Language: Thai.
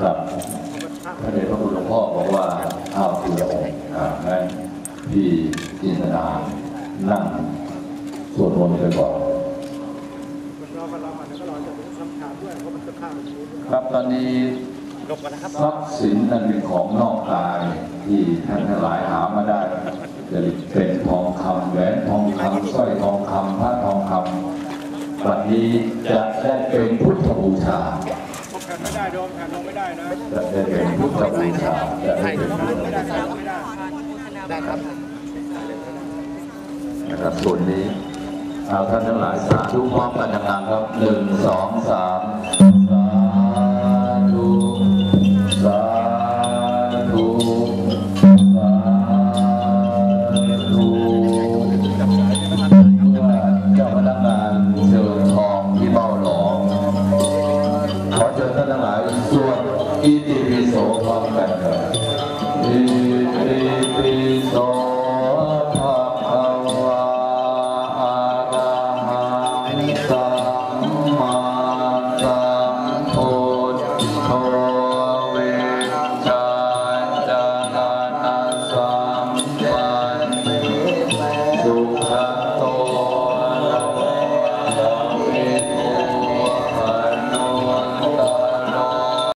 ครับพระเดชพระคุณหลวงพ่อบอกว่าข้าวเปลือกอ่างั้นพี่จินตนานั่งสวดมนต์ไปก่อนครับตอนนี้ทรัพย์สินนั้นเป็นของนอกกายที่ท่านทั้งหลายหามาได้จะเป็นทองคำแหวนทองคำสร้อยทองคำพระทองคำวันนี้จะได้เป็นพุทธบูชา ไม่ได้โดมแผ่นลงไม่ได้นะจะได้เป็นพุทธบูชาจะได้เป็นพุทธไม่ได้แผ่นลงได้ครับนะครับส่วนนี้เอาท่านทั้งหลายสาธุพร้อมกันดังๆครับหนึ่งสองสามสาธุสาธุ ทั้งหลายสวดอิติปิโสพร้อมกันเถิดอิติปิโสภะคะวะอะระหังสั